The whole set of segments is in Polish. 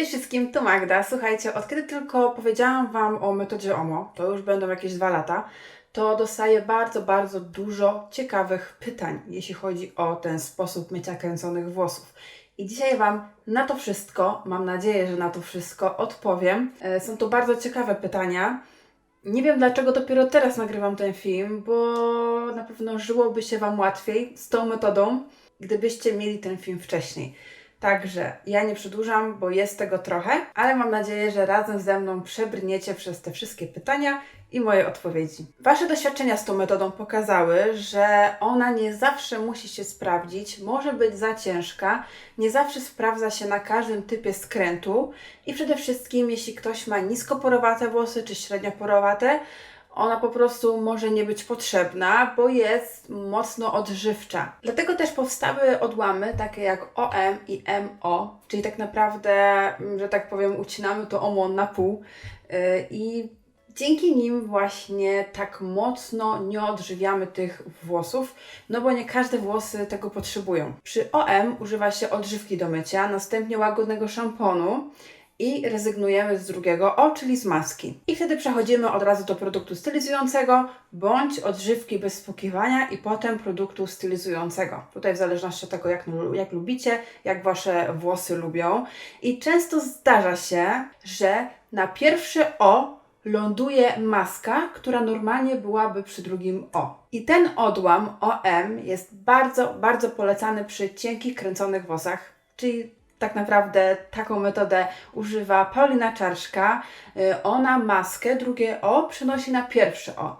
Cześć wszystkim, tu Magda. Słuchajcie, od kiedy tylko powiedziałam Wam o metodzie OMO, to już będą jakieś dwa lata, to dostaję bardzo, bardzo dużo ciekawych pytań, jeśli chodzi o ten sposób mycia kręconych włosów. I dzisiaj Wam na to wszystko, mam nadzieję, że na to wszystko odpowiem. E, Są to bardzo ciekawe pytania. Nie wiem dlaczego dopiero teraz nagrywam ten film, bo na pewno żyłoby się Wam łatwiej z tą metodą, gdybyście mieli ten film wcześniej. Także ja nie przedłużam, bo jest tego trochę, ale mam nadzieję, że razem ze mną przebrniecie przez te wszystkie pytania i moje odpowiedzi. Wasze doświadczenia z tą metodą pokazały, że ona nie zawsze musi się sprawdzić, może być za ciężka, nie zawsze sprawdza się na każdym typie skrętu i przede wszystkim, jeśli ktoś ma niskoporowate włosy czy średnioporowate, ona po prostu może nie być potrzebna, bo jest mocno odżywcza. Dlatego też powstały odłamy takie jak OM i MO, czyli tak naprawdę, mm, że tak powiem, ucinamy to OMO na pół yy, i dzięki nim właśnie tak mocno nie odżywiamy tych włosów, no bo nie każde włosy tego potrzebują. Przy OM używa się odżywki do mycia, następnie łagodnego szamponu i rezygnujemy z drugiego O, czyli z maski. I wtedy przechodzimy od razu do produktu stylizującego bądź odżywki bez spłukiwania i potem produktu stylizującego. Tutaj w zależności od tego, jak, jak lubicie, jak wasze włosy lubią. I często zdarza się, że na pierwsze O ląduje maska, która normalnie byłaby przy drugim O. I ten odłam OM jest bardzo, bardzo polecany przy cienkich, kręconych włosach, czyli tak naprawdę taką metodę używa Paulina Czarszka. Y, Ona maskę, drugie O przenosi na pierwsze O.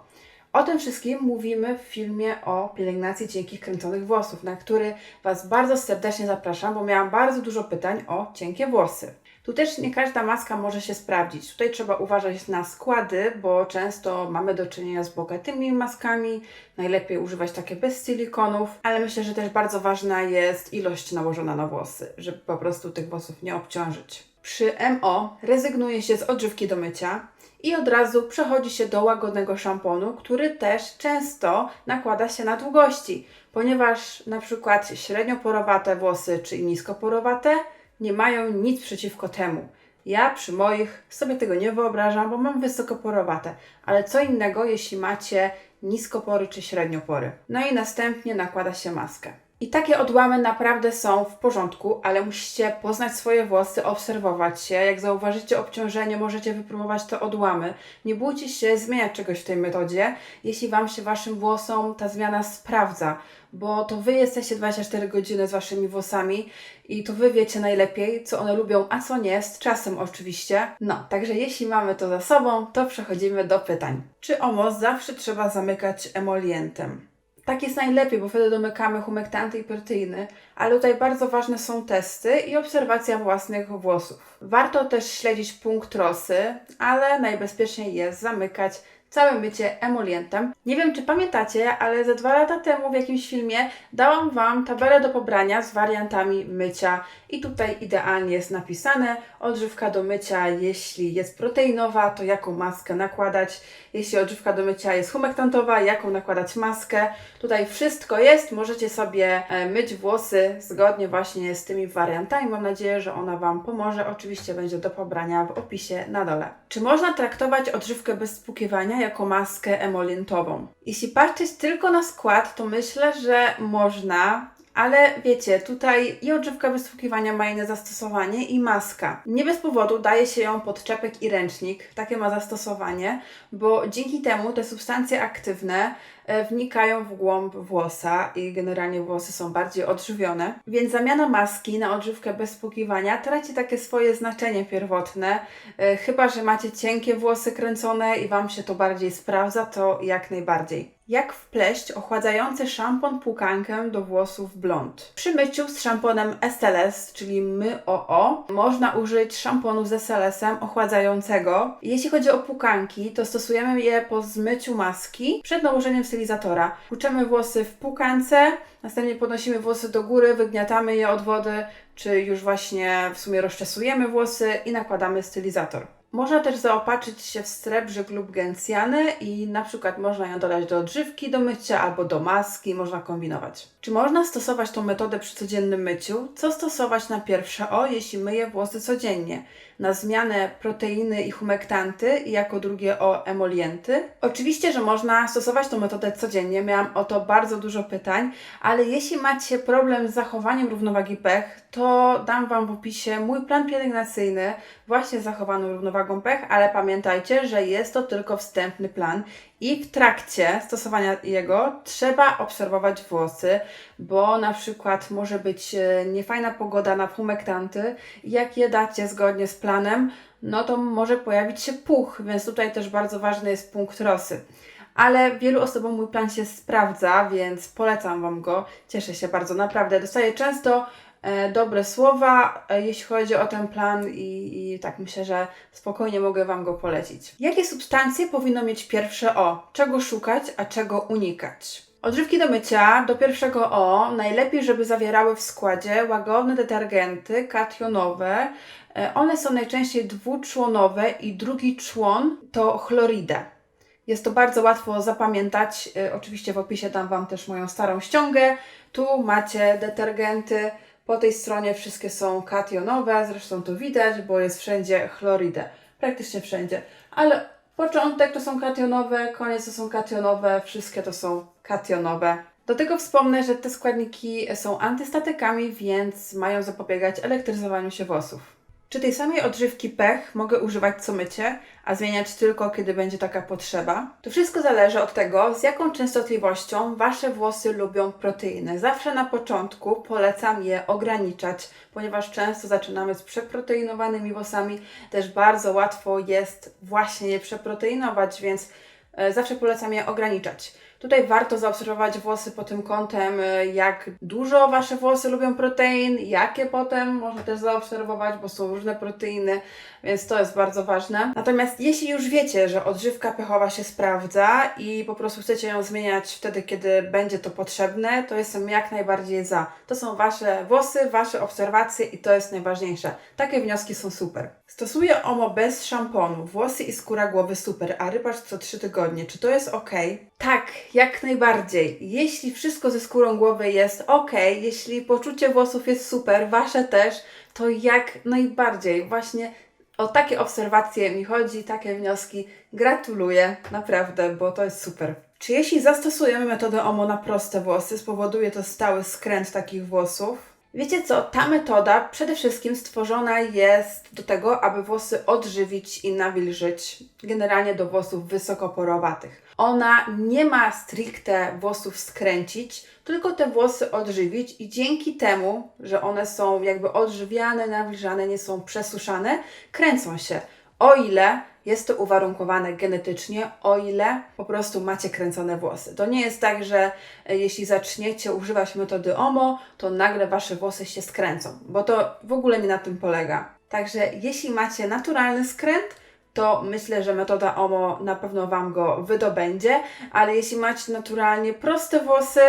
O tym wszystkim mówimy w filmie o pielęgnacji cienkich kręconych włosów, na który Was bardzo serdecznie zapraszam, bo miałam bardzo dużo pytań o cienkie włosy. Tu też nie każda maska może się sprawdzić. Tutaj trzeba uważać na składy, bo często mamy do czynienia z bogatymi maskami. Najlepiej używać takie bez silikonów, ale myślę, że też bardzo ważna jest ilość nałożona na włosy, żeby po prostu tych włosów nie obciążyć. Przy MO rezygnuje się z odżywki do mycia i od razu przechodzi się do łagodnego szamponu, który też często nakłada się na długości, ponieważ na przykład średnio porowate włosy czy niskoporowate nie mają nic przeciwko temu. Ja przy moich sobie tego nie wyobrażam, bo mam wysokoporowate, ale co innego, jeśli macie niskopory czy średniopory. No i następnie nakłada się maskę. I takie odłamy naprawdę są w porządku, ale musicie poznać swoje włosy, obserwować się. Jak zauważycie obciążenie, możecie wypróbować te odłamy. Nie bójcie się zmieniać czegoś w tej metodzie, jeśli Wam się Waszym włosom ta zmiana sprawdza, bo to Wy jesteście 24 godziny z Waszymi włosami i to Wy wiecie najlepiej, co one lubią, a co nie, z czasem oczywiście. No, także jeśli mamy to za sobą, to przechodzimy do pytań. Czy OMO zawsze trzeba zamykać emolientem? Tak jest najlepiej, bo wtedy domykamy humektanty i proteiny, ale tutaj bardzo ważne są testy i obserwacja własnych włosów. Warto też śledzić punkt rosy, ale najbezpieczniej jest zamykać całe mycie emolientem. Nie wiem, czy pamiętacie, ale ze dwa lata temu w jakimś filmie dałam Wam tabelę do pobrania z wariantami mycia i tutaj idealnie jest napisane odżywka do mycia, jeśli jest proteinowa, to jaką maskę nakładać, jeśli odżywka do mycia jest humektantowa, jaką nakładać maskę. Tutaj wszystko jest, możecie sobie e, myć włosy zgodnie właśnie z tymi wariantami. Mam nadzieję, że ona Wam pomoże. Oczywiście będzie do pobrania w opisie na dole. Czy można traktować odżywkę bez spłukiwania jako maskę emolientową? Jeśli patrzeć tylko na skład, to myślę, że można, ale wiecie, tutaj i odżywka bez spłukiwania ma inne zastosowanie i maska. Nie bez powodu daje się ją pod czepek i ręcznik, takie ma zastosowanie, bo dzięki temu te substancje aktywne e, wnikają w głąb włosa i generalnie włosy są bardziej odżywione. Więc zamiana maski na odżywkę bez spłukiwania traci takie swoje znaczenie pierwotne. E, Chyba, że macie cienkie włosy kręcone i Wam się to bardziej sprawdza, to jak najbardziej. Jak wpleść ochładzający szampon płukankę do włosów blond? Przy myciu z szamponem SLS, czyli My OO, można użyć szamponu z SLS-em ochładzającego. Jeśli chodzi o płukanki, to stosujemy je po zmyciu maski przed nałożeniem stylizatora. Płuczemy włosy w płukance, następnie podnosimy włosy do góry, wygniatamy je od wody, czy już właśnie w sumie rozczesujemy włosy i nakładamy stylizator. Można też zaopatrzyć się w srebrzyk lub gencjanę i na przykład można ją dodać do odżywki do mycia albo do maski, można kombinować. Czy można stosować tą metodę przy codziennym myciu? Co stosować na pierwsze O, jeśli myję włosy codziennie? Na zmianę proteiny i humektanty i jako drugie O emolienty? Oczywiście, że można stosować tą metodę codziennie. Miałam o to bardzo dużo pytań, ale jeśli macie problem z zachowaniem równowagi pH, to dam Wam w opisie mój plan pielęgnacyjny właśnie z zachowaną równowagą pH, ale pamiętajcie, że jest to tylko wstępny plan i w trakcie stosowania jego trzeba obserwować włosy, bo na przykład może być e, niefajna pogoda na humektanty jak je dacie zgodnie z planem, no to może pojawić się puch, więc tutaj też bardzo ważny jest punkt rosy ale wielu osobom mój plan się sprawdza, więc polecam Wam go. Cieszę się bardzo, naprawdę. Dostaję często dobre słowa, e, jeśli chodzi o ten plan i, i tak myślę, że spokojnie mogę Wam go polecić. Jakie substancje powinno mieć pierwsze O? Czego szukać, a czego unikać? Odżywki do mycia do pierwszego O najlepiej, żeby zawierały w składzie łagodne detergenty kationowe. E, One są najczęściej dwuczłonowe i drugi człon to chloridę. Jest to bardzo łatwo zapamiętać. Oczywiście w opisie dam Wam też moją starą ściągę. Tu macie detergenty. Po tej stronie wszystkie są kationowe, zresztą to widać, bo jest wszędzie chloridę. Praktycznie wszędzie. Ale początek to są kationowe, koniec to są kationowe, wszystkie to są kationowe. Do tego wspomnę, że te składniki są antystatykami, więc mają zapobiegać elektryzowaniu się włosów. Czy tej samej odżywki pech mogę używać co mycie, a zmieniać tylko kiedy będzie taka potrzeba? To wszystko zależy od tego, z jaką częstotliwością Wasze włosy lubią proteiny. Zawsze na początku polecam je ograniczać, ponieważ często zaczynamy z przeproteinowanymi włosami. Też bardzo łatwo jest właśnie je przeproteinować, więc e, zawsze polecam je ograniczać. Tutaj warto zaobserwować włosy pod tym kątem, y, jak dużo Wasze włosy lubią protein, jakie potem można też zaobserwować, bo są różne proteiny, więc to jest bardzo ważne. Natomiast jeśli już wiecie, że odżywka pechowa się sprawdza i po prostu chcecie ją zmieniać wtedy, kiedy będzie to potrzebne, to jestem jak najbardziej za. To są Wasze włosy, Wasze obserwacje i to jest najważniejsze. Takie wnioski są super. Stosuję OMO bez szamponu, włosy i skóra głowy super, a rybacz co 3 tygodnie. Czy to jest ok? Tak, jak najbardziej. Jeśli wszystko ze skórą głowy jest ok, jeśli poczucie włosów jest super, wasze też, to jak najbardziej. Właśnie o takie obserwacje mi chodzi, takie wnioski. Gratuluję, naprawdę, bo to jest super. Czy jeśli zastosujemy metodę OMO na proste włosy, spowoduje to stały skręt takich włosów? Wiecie co, ta metoda przede wszystkim stworzona jest do tego, aby włosy odżywić i nawilżyć, generalnie do włosów wysokoporowatych. Ona nie ma stricte włosów skręcić, tylko te włosy odżywić i dzięki temu, że one są jakby odżywiane, nawilżane, nie są przesuszane, kręcą się. O ile jest to uwarunkowane genetycznie, o ile po prostu macie kręcone włosy. To nie jest tak, że e, jeśli zaczniecie używać metody OMO, to nagle wasze włosy się skręcą, bo to w ogóle nie na tym polega. Także jeśli macie naturalny skręt, to myślę, że metoda OMO na pewno Wam go wydobędzie, ale jeśli macie naturalnie proste włosy,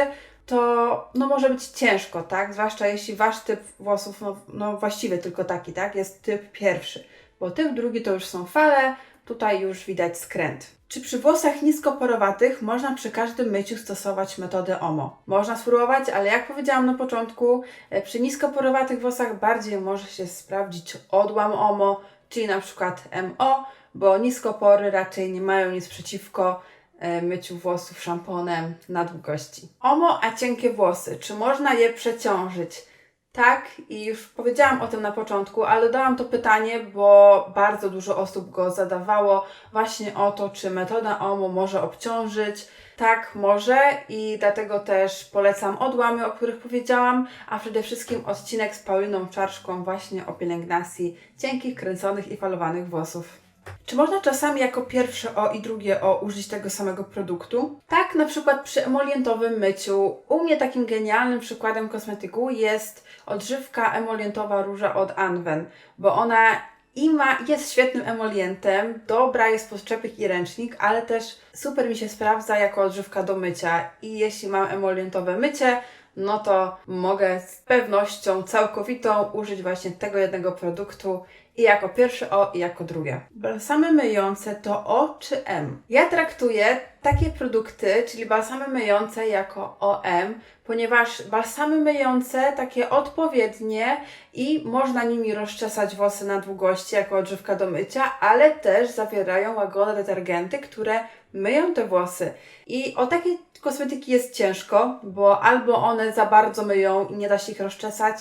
to no może być ciężko, tak? Zwłaszcza jeśli Wasz typ włosów, no, no właściwie tylko taki, tak? Jest typ pierwszy, bo typ drugi to już są fale, tutaj już widać skręt. Czy przy włosach niskoporowatych można przy każdym myciu stosować metodę OMO? Można spróbować, ale jak powiedziałam na początku, e, przy niskoporowatych włosach bardziej może się sprawdzić odłam OMO, czyli na przykład MO, bo niskopory raczej nie mają nic przeciwko e, myciu włosów szamponem na długości. OMO, a cienkie włosy. Czy można je przeciążyć? Tak, i już powiedziałam o tym na początku, ale dodałam to pytanie, bo bardzo dużo osób go zadawało właśnie o to, czy metoda OMO może obciążyć. Tak, może i dlatego też polecam odłamy, o których powiedziałam, a przede wszystkim odcinek z Pauliną Czarszką właśnie o pielęgnacji cienkich, kręconych i falowanych włosów. Czy można czasami jako pierwsze O i drugie O użyć tego samego produktu? Tak, na przykład przy emolientowym myciu. U mnie takim genialnym przykładem kosmetyku jest odżywka emolientowa róża od Anwen, bo ona i ma, jest świetnym emolientem, dobra jest podczepik i ręcznik, ale też super mi się sprawdza jako odżywka do mycia. I jeśli mam emolientowe mycie, no to mogę z pewnością całkowitą użyć właśnie tego jednego produktu i jako pierwsze O i jako drugie. Balsamy myjące to O czy M? Ja traktuję takie produkty, czyli balsamy myjące jako OM, ponieważ balsamy myjące takie odpowiednie i można nimi rozczesać włosy na długości jako odżywka do mycia, ale też zawierają łagodne detergenty, które myją te włosy. I o takie kosmetyki jest ciężko, bo albo one za bardzo myją i nie da się ich rozczesać,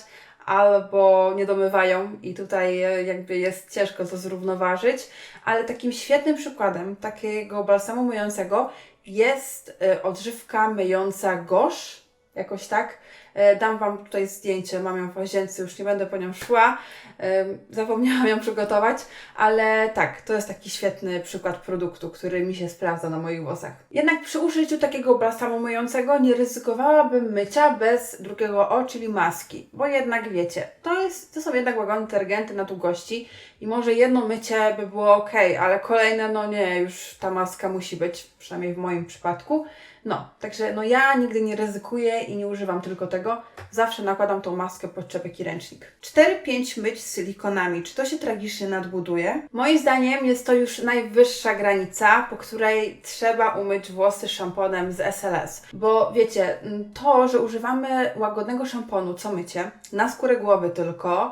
albo nie domywają i tutaj e, jakby jest ciężko to zrównoważyć, ale takim świetnym przykładem takiego balsamu myjącego jest e, odżywka myjąca Gosh, jakoś tak. E, Dam Wam tutaj zdjęcie, mam ją w łazience, już nie będę po nią szła. Em, Zapomniałam ją przygotować, ale tak, to jest taki świetny przykład produktu, który mi się sprawdza na moich włosach. Jednak przy użyciu takiego balsamu myjącego nie ryzykowałabym mycia bez drugiego O, czyli maski, bo jednak wiecie, to, jest, to są jednak łagodne detergenty na długości i może jedno mycie by było ok, ale kolejne, no nie, już ta maska musi być, przynajmniej w moim przypadku. No, także no ja nigdy nie ryzykuję i nie używam tylko tego. Zawsze nakładam tą maskę pod czepek i ręcznik. 4-5 myć z silikonami. Czy to się tragicznie nadbuduje? Moim zdaniem jest to już najwyższa granica, po której trzeba umyć włosy szamponem z SLS. Bo wiecie, m, to, że używamy łagodnego szamponu co mycie, na skórę głowy tylko,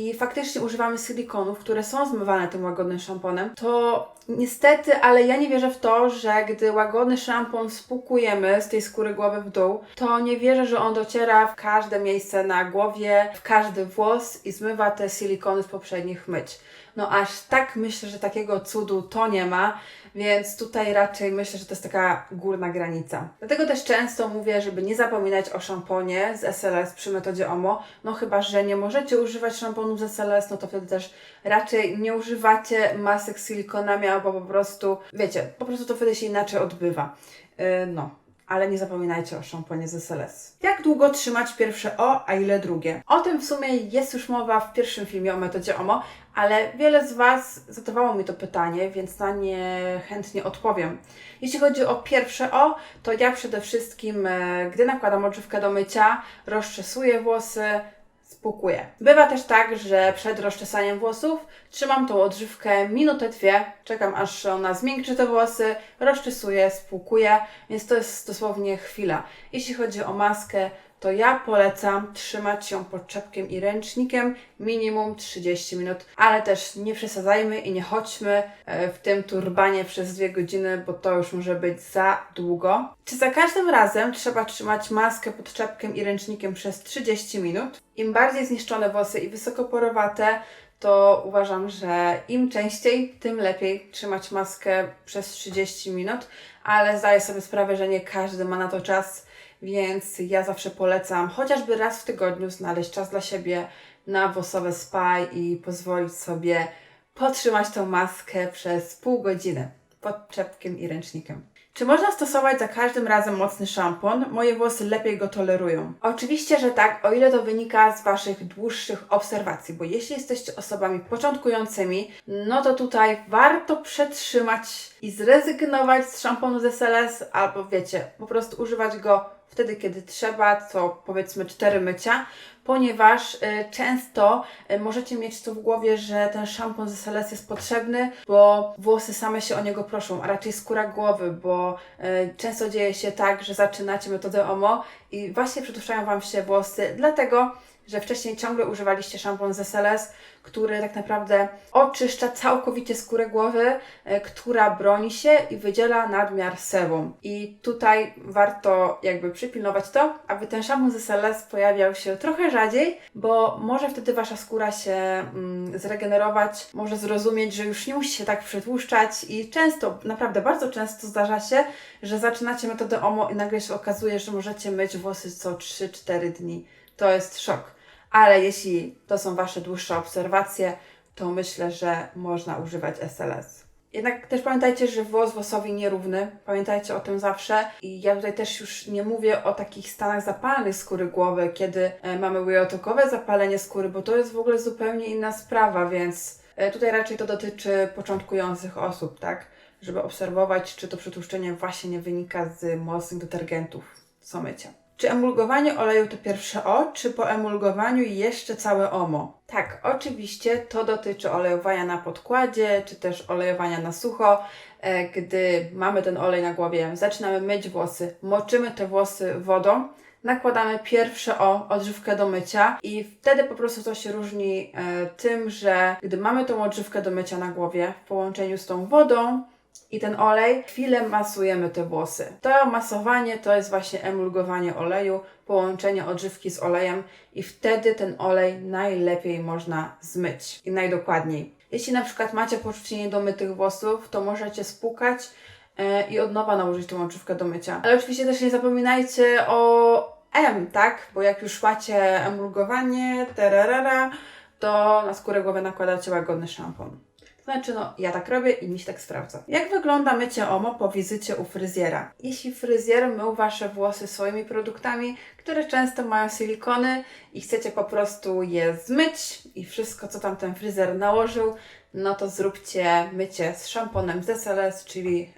i faktycznie używamy silikonów, które są zmywane tym łagodnym szamponem, to niestety, ale ja nie wierzę w to, że gdy łagodny szampon spłukujemy z tej skóry głowy w dół, to nie wierzę, że on dociera w każde miejsce na głowie, w każdy włos i zmywa te silikony z poprzednich myć. No aż tak myślę, że takiego cudu to nie ma, więc tutaj raczej myślę, że to jest taka górna granica. Dlatego też często mówię, żeby nie zapominać o szamponie z SLS przy metodzie OMO, no chyba, że nie możecie używać szamponu z SLS, no to wtedy też raczej nie używacie masek z silikonami albo po prostu, wiecie, po prostu to wtedy się inaczej odbywa. Yy, no, ale nie zapominajcie o szamponie z SLS. Jak długo trzymać pierwsze O, a ile drugie? O tym w sumie jest już mowa w pierwszym filmie o metodzie OMO, ale wiele z Was zadawało mi to pytanie, więc na nie chętnie odpowiem. Jeśli chodzi o pierwsze O, to ja przede wszystkim, e, gdy nakładam odżywkę do mycia, rozczesuję włosy, spłukuję. Bywa też tak, że przed rozczesaniem włosów trzymam tą odżywkę minutę, dwie, czekam aż ona zmiękczy te włosy, rozczesuję, spłukuję, więc to jest dosłownie chwila. Jeśli chodzi o maskę, to ja polecam trzymać ją pod czepkiem i ręcznikiem minimum 30 minut, ale też nie przesadzajmy i nie chodźmy e, w tym turbanie przez dwie godziny, bo to już może być za długo. Czy za każdym razem trzeba trzymać maskę pod czepkiem i ręcznikiem przez 30 minut? Im bardziej zniszczone włosy i wysokoporowate, to uważam, że im częściej, tym lepiej trzymać maskę przez 30 minut, ale zdaję sobie sprawę, że nie każdy ma na to czas, więc ja zawsze polecam chociażby raz w tygodniu znaleźć czas dla siebie na włosowe spa i pozwolić sobie potrzymać tą maskę przez pół godziny pod czepkiem i ręcznikiem. Czy można stosować za każdym razem mocny szampon? Moje włosy lepiej go tolerują. Oczywiście, że tak, o ile to wynika z Waszych dłuższych obserwacji, bo jeśli jesteście osobami początkującymi, no to tutaj warto przetrzymać i zrezygnować z szamponu z SLS, albo wiecie, po prostu używać go wtedy, kiedy trzeba, to powiedzmy cztery mycia, ponieważ y, często y, możecie mieć to w głowie, że ten szampon z SLS jest potrzebny, bo włosy same się o niego proszą, a raczej skóra głowy, bo y, często dzieje się tak, że zaczynacie metodę OMO i właśnie przetłuszczają Wam się włosy, dlatego że wcześniej ciągle używaliście szampon z SLS, który tak naprawdę oczyszcza całkowicie skórę głowy, e, która broni się i wydziela nadmiar sebum. I tutaj warto jakby przypilnować to, aby ten szampon z SLS pojawiał się trochę rzadziej, bo może wtedy Wasza skóra się mm, zregenerować, może zrozumieć, że już nie musi się tak przetłuszczać i często, naprawdę bardzo często zdarza się, że zaczynacie metodę OMO i nagle się okazuje, że możecie myć włosy co 3-4 dni. To jest szok ale jeśli to są Wasze dłuższe obserwacje, to myślę, że można używać SLS. Jednak też pamiętajcie, że włos włosowi nierówny. Pamiętajcie o tym zawsze. I ja tutaj też już nie mówię o takich stanach zapalnych skóry głowy, kiedy e, mamy łyjotokowe zapalenie skóry, bo to jest w ogóle zupełnie inna sprawa, więc e, tutaj raczej to dotyczy początkujących osób, tak? Żeby obserwować, czy to przetłuszczenie właśnie nie wynika z mocnych detergentów co mycia. Czy emulgowanie oleju to pierwsze O, czy po emulgowaniu jeszcze całe OMO? Tak, oczywiście to dotyczy olejowania na podkładzie, czy też olejowania na sucho. E, Gdy mamy ten olej na głowie, zaczynamy myć włosy, moczymy te włosy wodą, nakładamy pierwsze O, odżywkę do mycia i wtedy po prostu to się różni e, tym, że gdy mamy tą odżywkę do mycia na głowie w połączeniu z tą wodą, i ten olej, chwilę masujemy te włosy. To masowanie to jest właśnie emulgowanie oleju, połączenie odżywki z olejem i wtedy ten olej najlepiej można zmyć i najdokładniej. Jeśli na przykład macie poczucie niedomytych włosów, to możecie spłukać e, i od nowa nałożyć tą odżywkę do mycia. Ale oczywiście też nie zapominajcie o M, tak? Bo jak już macie emulgowanie, tererara, to na skórę głowy nakładacie łagodny szampon. Znaczy, no, ja tak robię i mi się tak sprawdza. Jak wygląda mycie OMO po wizycie u fryzjera? Jeśli fryzjer mył Wasze włosy swoimi produktami, które często mają silikony i chcecie po prostu je zmyć i wszystko, co tam ten fryzjer nałożył, no to zróbcie mycie z szamponem z SLS, czyli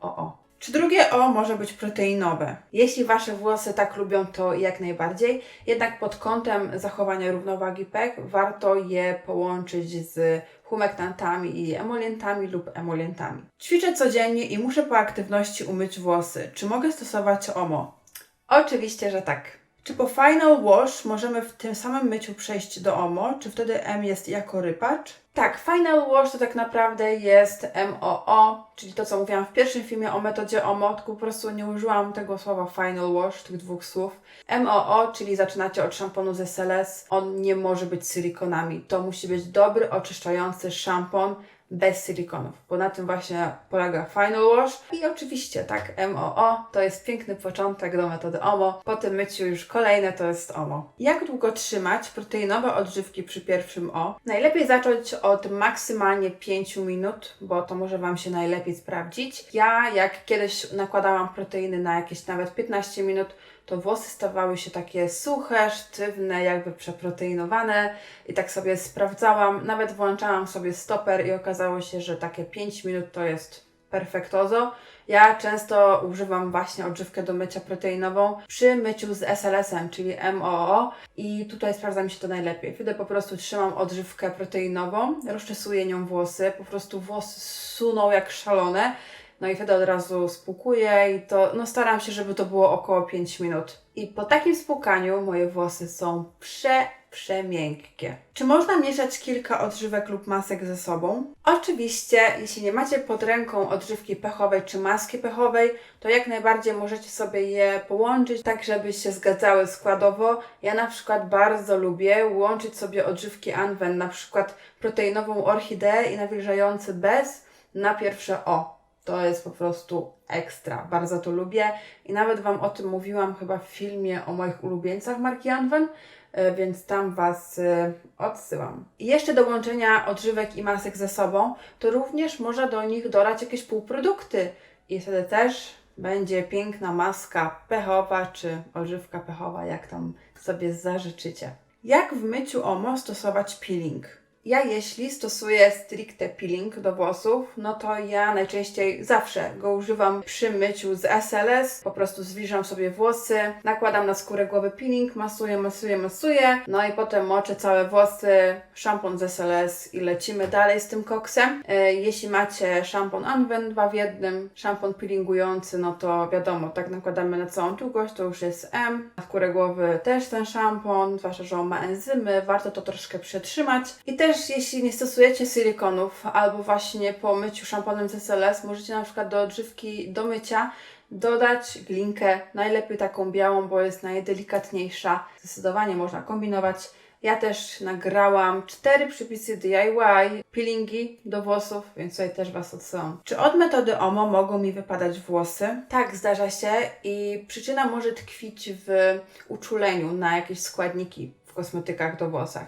MOO. Czy drugie O może być proteinowe? Jeśli Wasze włosy tak lubią, to jak najbardziej. Jednak pod kątem zachowania równowagi pH warto je połączyć z humektantami i emolientami lub emolientami. Ćwiczę codziennie i muszę po aktywności umyć włosy. Czy mogę stosować OMO? Oczywiście, że tak. Czy po final wash możemy w tym samym myciu przejść do OMO? Czy wtedy M jest jako rypacz? Tak, final wash to tak naprawdę jest MOO, czyli to co mówiłam w pierwszym filmie o metodzie OMO, tylko po prostu nie użyłam tego słowa final wash, tych dwóch słów. MOO, czyli zaczynacie od szamponu z SLS, on nie może być silikonami. To musi być dobry, oczyszczający szampon, bez silikonów, bo na tym właśnie polega Final Wash. I oczywiście, tak, MOO to jest piękny początek do metody OMO. Po tym myciu już kolejne to jest OMO. Jak długo trzymać proteinowe odżywki przy pierwszym O? Najlepiej zacząć od maksymalnie 5 minut, bo to może Wam się najlepiej sprawdzić. Ja, jak kiedyś nakładałam proteiny na jakieś nawet 15 minut, to włosy stawały się takie suche, sztywne, jakby przeproteinowane i tak sobie sprawdzałam, nawet włączałam sobie stoper i okazało się, że takie 5 minut to jest perfektozo. Ja często używam właśnie odżywkę do mycia proteinową przy myciu z SLS-em, czyli MOO i tutaj sprawdza mi się to najlepiej. Wtedy po prostu trzymam odżywkę proteinową, rozczesuję nią włosy, po prostu włosy suną jak szalone no i wtedy od razu spłukuję i to, no staram się, żeby to było około 5 minut. I po takim spłukaniu moje włosy są prze, przemiękkie. Czy można mieszać kilka odżywek lub masek ze sobą? Oczywiście, jeśli nie macie pod ręką odżywki pechowej czy maski pechowej, to jak najbardziej możecie sobie je połączyć tak, żeby się zgadzały składowo. Ja na przykład bardzo lubię łączyć sobie odżywki Anwen, na przykład proteinową orchideę i nawilżający bez na pierwsze O. To jest po prostu ekstra. Bardzo to lubię i nawet Wam o tym mówiłam chyba w filmie o moich ulubieńcach marki Anwen, e, więc tam Was e, odsyłam. I jeszcze do łączenia odżywek i masek ze sobą, to również można do nich dodać jakieś półprodukty i wtedy też będzie piękna maska pechowa czy odżywka pechowa, jak tam sobie zażyczycie. Jak w myciu OMO stosować peeling? Ja jeśli stosuję stricte peeling do włosów, no to ja najczęściej zawsze go używam przy myciu z SLS. Po prostu zwilżam sobie włosy, nakładam na skórę głowy peeling, masuję, masuję, masuję, no i potem moczę całe włosy, szampon z SLS i lecimy dalej z tym koksem. E, jeśli macie szampon Anwen 2 w jednym, szampon peelingujący, no to wiadomo, tak nakładamy na całą długość, to już jest M. Na skórę głowy też ten szampon, zwłaszcza, że on ma enzymy, warto to troszkę przetrzymać. I też jeśli nie stosujecie silikonów albo właśnie po myciu szamponem z SLS, możecie na przykład do odżywki do mycia dodać glinkę, najlepiej taką białą, bo jest najdelikatniejsza. Zdecydowanie można kombinować. Ja też nagrałam cztery przepisy DIY, peelingi do włosów, więc tutaj też Was odsyłam. Czy od metody OMO mogą mi wypadać włosy? Tak, zdarza się i przyczyna może tkwić w uczuleniu na jakieś składniki w kosmetykach do włosach.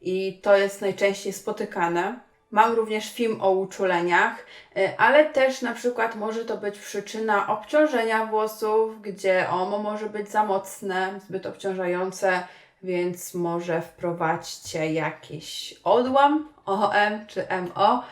I to jest najczęściej spotykane. Mam również film o uczuleniach, y, ale też na przykład może to być przyczyna obciążenia włosów, gdzie OMO może być za mocne, zbyt obciążające, więc może wprowadźcie jakiś odłam OM czy MO.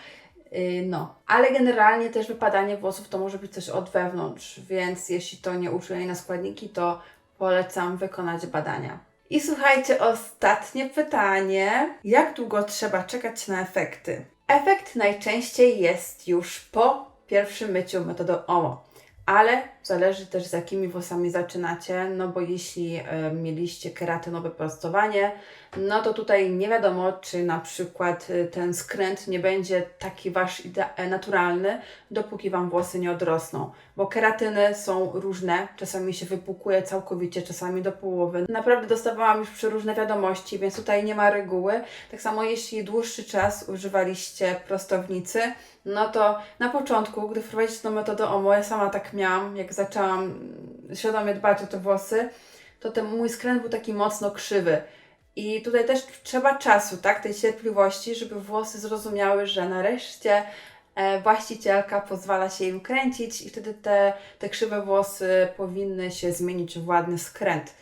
Y, No, ale generalnie też wypadanie włosów to może być coś od wewnątrz, więc jeśli to nie uczulenie na składniki, to polecam wykonać badania. I słuchajcie, ostatnie pytanie. Jak długo trzeba czekać na efekty? Efekt najczęściej jest już po pierwszym myciu metodą OMO. Ale zależy też z jakimi włosami zaczynacie, no bo jeśli e, mieliście keratynowe prostowanie, no to tutaj nie wiadomo, czy na przykład e, ten skręt nie będzie taki wasz e, naturalny, dopóki wam włosy nie odrosną. Bo keratyny są różne, czasami się wypukuje całkowicie, czasami do połowy. Naprawdę dostawałam już przeróżne wiadomości, więc tutaj nie ma reguły. Tak samo jeśli dłuższy czas używaliście prostownicy, no to na początku, gdy wprowadzicie tą metodę OMO, ja sama tak miałam, jak zaczęłam świadomie dbać o te włosy, to ten mój skręt był taki mocno krzywy. I tutaj też trzeba czasu, tak, tej cierpliwości, żeby włosy zrozumiały, że nareszcie e, właścicielka pozwala się im kręcić i wtedy te, te krzywe włosy powinny się zmienić w ładny skręt.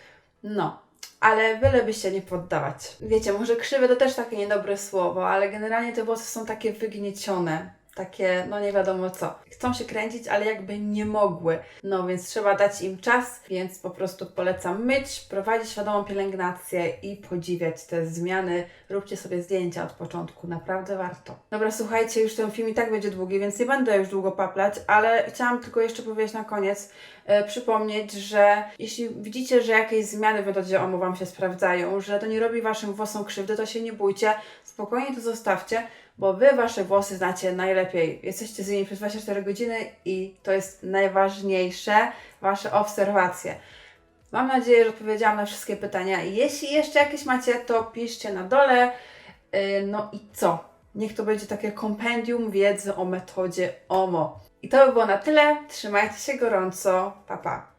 No, ale byleby się nie poddawać. Wiecie, może krzywe to też takie niedobre słowo, ale generalnie te włosy są takie wygniecione. Takie, no nie wiadomo co. Chcą się kręcić, ale jakby nie mogły. No więc trzeba dać im czas, więc po prostu polecam myć, prowadzić świadomą pielęgnację i podziwiać te zmiany. Róbcie sobie zdjęcia od początku, naprawdę warto. Dobra, słuchajcie, już ten film i tak będzie długi, więc nie będę już długo paplać, ale chciałam tylko jeszcze powiedzieć na koniec, e, przypomnieć, że jeśli widzicie, że jakieś zmiany w metodzie OMO Wam się sprawdzają, że to nie robi Waszym włosom krzywdy, to się nie bójcie, spokojnie to zostawcie, bo Wy Wasze włosy znacie najlepiej. Jesteście z nimi przez 24 godziny i to jest najważniejsze, Wasze obserwacje. Mam nadzieję, że odpowiedziałam na wszystkie pytania. Jeśli jeszcze jakieś macie, to piszcie na dole. Yy, No i co? Niech to będzie takie kompendium wiedzy o metodzie OMO. I to by było na tyle. Trzymajcie się gorąco. Pa, pa.